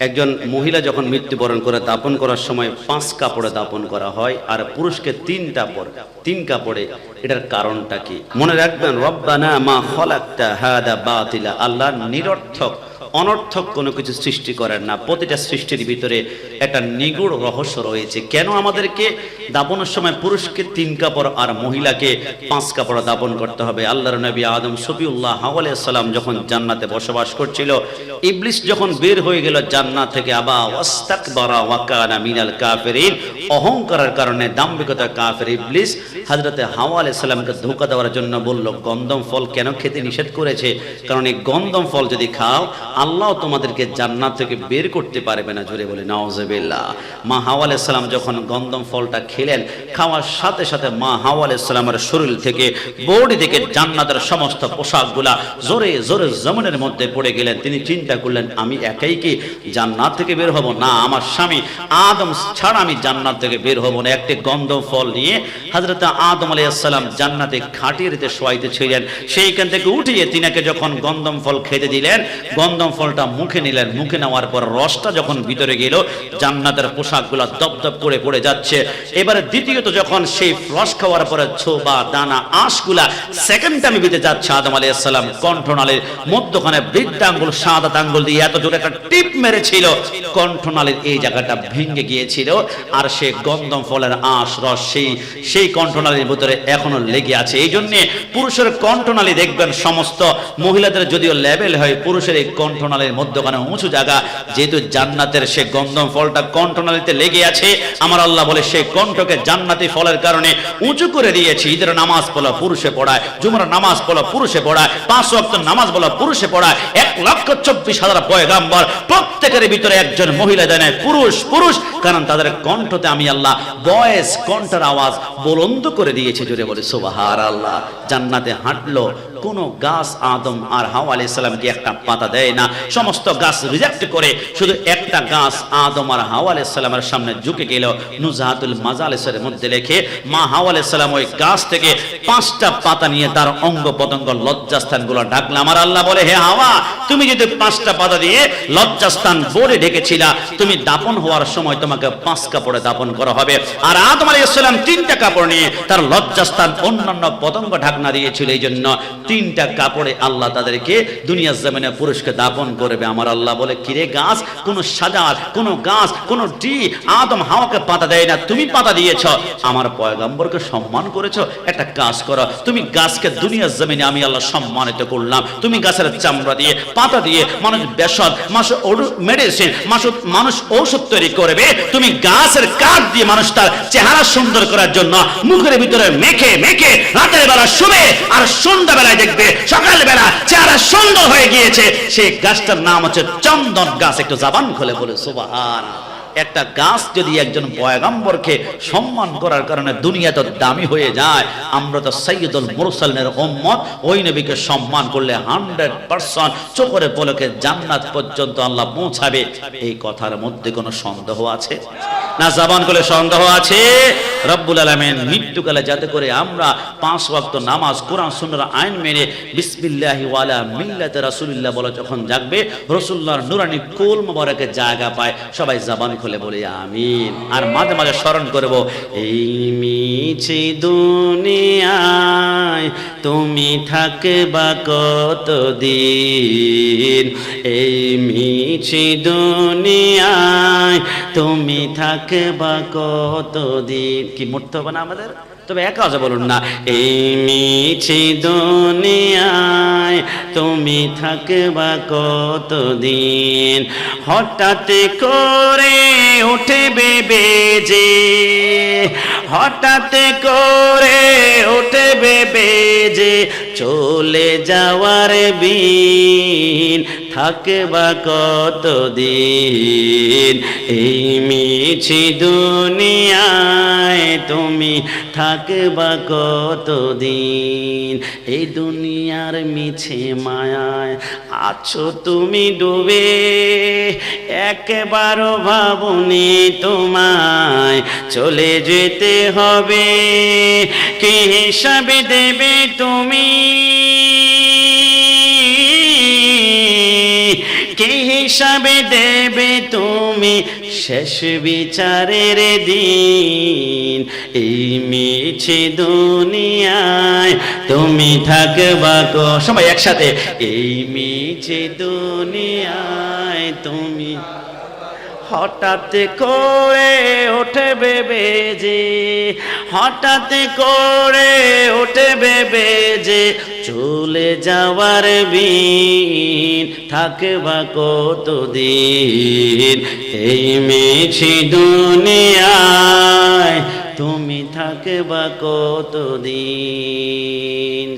একজন মহিলা যখন মৃত্যুবরণ করে দাপন করার সময় পাঁচ কাপড়ে দাপন করা হয় আর পুরুষকে তিন কাপড় তিন কাপড়ে এটার কারণটা কি? মনে রাখবেন, রব্বানা মা খলাকতা হাদা বাতিলা। আল্লাহ নিরর্থক, অনর্থক কোনো কিছু সৃষ্টি করেন না। প্রতিটা সৃষ্টির ভিতরে একটা নিগুড় রহস্য রয়েছে। কেন আমাদেরকে দাপনের সময় পুরুষকে তিন কাপড় আর মহিলাকে পাঁচ কাপড় দাপন করতে হবে? আল্লাহর নবী আদম সফিউল্লাহ সালাম যখন জান্নাতে বসবাস করছিল, ইবলিস যখন বের হয়ে গেল জান্নাত থেকে, আবা ওয়াস্তাকবারা ওয়াকানা মিনাল কাফিরিন। অহংকারের কারণে দাম্ভিকতা কাফের ইবলিস হযরতে হাওয়া আলাইহিস সালামকে ধোঁকা দেওয়ার জন্য বলল, গন্ধম ফল কেন খেতে নিষেধ করেছে? কারণ এই গন্ধম ফল যদি খাও, আল্লাহ তোমাদেরকে জান্নাত থেকে বের করতে পারবে না। জোরে বলে নাউজুবিল্লাহ মা হাওয়া আলাইহিস সালাম যখন গন্ধম ফলটা খেলেন, খাওয়ার সাথে সাথে মা হাওয়া আলাইহিস সালামের শরীর থেকে, বডি থেকে জান্নাতের সমস্ত পোশাকগুলা জোরে জোরে জমিনের মধ্যে পড়ে গেলেন। তিনি চিন্তা করলেন, আমি একাই কি জান্নাত থেকে বের হব? না, আমার স্বামী আদম ছাড়া আমি জান্নাত থেকে বের হব না। একটি গন্ধ ফল নিয়ে হযরত আদম আলাইহিসসালাম জান্নাতে খাটিয়ে রেতে শোয়াইতে ছিলেন। সেইখান থেকে উঠিয়ে তিনাকে যখন গন্ধম ফল খেতে দিলেন গন্ধম ফলটা মুখে নিলেন। মুখে নেওয়ার পর রসটা যখন ভিতরে গেল, জান্নাতের পোশাকগুলো দপদপ করে পড়ে যাচ্ছে। এবারে দ্বিতীয়ত যখন সেই রস খাওয়ার পরে ছোবা, দানা, আঁশগুলা সেকেন্ড টাইমে বিতে যাচ্ছে আদম আলাইহিসসালাম কণ্ঠনালীর মধ্যখানে বৃদ্ধাঙ্গুল সাদা আঙ্গুল দিয়ে এত জোরে একটা টিপ মেরেছিল। কণ্ঠনালীর এই জায়গাটা ভেঙে গিয়েছিল। আর সে গন্ধম ফলের আঁশ, রস, সেই সেই কণ্ঠনালীর ভিতরে এখনও লেগে আছে। এই জন্যে পুরুষের কণ্ঠনালী দেখবেন সমস্ত, মহিলাদের যদিও লেভেল হয়, পুরুষের এই কণ্ঠনালীর মধ্যখানে উঁচু জায়গা, যেহেতু জান্নাতের সে গন্ধম ফলটা কণ্ঠনালীতে লেগে আছে, আমার আল্লাহ বলে সেই কণ্ঠকে জান্নাতি ফলের কারণে উঁচু করে দিয়েছি। ঈদের নামাজ পড়া পুরুষে পড়ায়, জুমার নামাজ পড়া পুরুষে পড়ায়, পাঁচ ওয়াক্ত নামাজ বলা পুরুষে পড়ায়, এক লক্ষ চব্বিশ হাজার পয়গাম্বর প্রত্যেকের ভিতরে একজন মহিলা জানে পুরুষ পুরুষ, কারণ তাদের কণ্ঠতে আমি আল্লাহ বয়েস কণ্ঠের আওয়াজ বলন্দ করে দিয়েছে, জোরে বলে সুবাহার আল্লাহ জান্নাতে হাঁটলো কোন গাছ আদম আর হাওয়া আলাইহিস সালামকে একটা পাতা দেয় না। সমস্ত গাছ রিজেক্ট করে শুধু একটা গাছ আদম আর হাওয়া আলাইহিস সালামের সামনে ঝুঁকে গেল। নুজাহাতুল মাজালিসের মধ্যে লেখে, মা হাওয়া আলাইহিস সালাম ওই গাছ থেকে পাঁচটা পাতা নিয়ে তার অঙ্গ পতঙ্গ লজ্জাস্থানগুলো ডাকলে। আমার আল্লাহ বলে, হে হাওয়া, তুমি যদি পাঁচটা পাতা দিয়ে লজ্জাস্থান বলে ঢেকেছিলা, তুমি দাপন হওয়ার সময় তোমাকে পাঁচ কাপড়ে দাপন করা হবে। আর আদম আলাইহিস সালাম তিনটা কাপড় নিয়ে তার লজ্জাস্থান অন্যান্য পতঙ্গ ঢাকনা দিয়েছিল। এই জন্য তিনটা কাপড়ে আল্লাহ তাদেরকে দুনিয়ার জমিনে পুরুষকে দাপন করবে। আমার আল্লাহ বলে, কিরে গাছ, কোন সাজার কোন গাছ, কোন ডি আদম হাওয়াকে পাতা দেয় না, তুমি পাতা দিয়েছ। আমার পয়গম্বরকে সম্মান করেছ, একটা কাজ করো। তুমি গাছকে দুনিয়ার জমিনে আমি আল্লাহ সম্মানিত করলাম। তুমি গাছের চামড়া দিয়ে, পাতা দিয়ে মানুষ বেসদ মানুষ মেডিসিন, মানুষ মানুষ ঔষধ তৈরি করবে। তুমি গাছের কাঠ দিয়ে মানুষ তার চেহারা সুন্দর করার জন্য মুখের ভিতরে মেখে মেখে রাতের বেলা শুবে আর সন্ধ্যাবেলায় দেখবে। সকালবেলা চেহারা সুন্দর হয়ে গিয়েছে। সেই গাছটার নাম হচ্ছে চন্দন গাছ। একটু জাবান খুলে বলে সুবাহান একটা গাছ যদি একজন পয়গাম্বরকে সম্মান করার কারণে দুনিয়া তো দামি হয়ে যায়, আমরা তো সৈয়দুল মুরসালিনের উম্মত। ওই নবীকে সম্মান করলে হান্ড্রেড পার্সেন্ট চোখরে পলকে জান্নাত পর্যন্ত আল্লাহ পৌঁছাবে। এই কথার মধ্যে কোনো সন্দেহ আছে? না জাবান করলে সন্দেহ আছে? রব্বুল আলমেন মৃত্যুকালে যাতে করে আমরা পাঁচ ওয়াক্ত নামাজ, কোরআন সুন্দর আইন মেনে বিসমিল্লাহি ওয়ালা মিল্লাতে রাসূলুল্লাহ বলে যখন জাগবে রসুল্লাহর নুরানি কোল মোবারকের জায়গা পায়। সবাই জাবান খুলে বলে, আমিন। আর মাঝে মাঝে স্মরণ করব, এই মিছে দুনিয়ায় তুমি থাকে থাকবা কতদিন? এই মিছে দুনিয়ায় তুমি থাকবা কতদিন কি মরতে হবে না আমাদের? তবে এক আছে বলুন না। এই মিছে দুনিয়ায় তুমি থাকবা কতদিন হঠাৎ করে উঠবে বেজে। হঠাৎ করে উঠবে বেজে। চলে যাওয়ার বিন থাকবা কতদিন? এই মিছি দুনিয়ায় তুমি থাকবা কতদিন? এই দুনিয়ার মিছে মায়ায় আছো তুমি ডুবে, একবারও ভাবনি তোমায় চলে যেতে হবে। কি হিসাবে দেবে তুমি হিসাবে দেবে তুমি শেষ বিচারের দিন। এই মিছে দুনিয়ায় তুমি থাকবা গো। সবাই একসাথে, এই মিছে দুনিয়ায় তুমি হঠাৎ করে ওঠে বেবে যে, হঠাৎ করে ওঠে বেবে যে, চলে যাওয়ার বিন থাকবা কতদিন? এই মিছি দুনিয়ায় তুমি থাকবা কতদিন?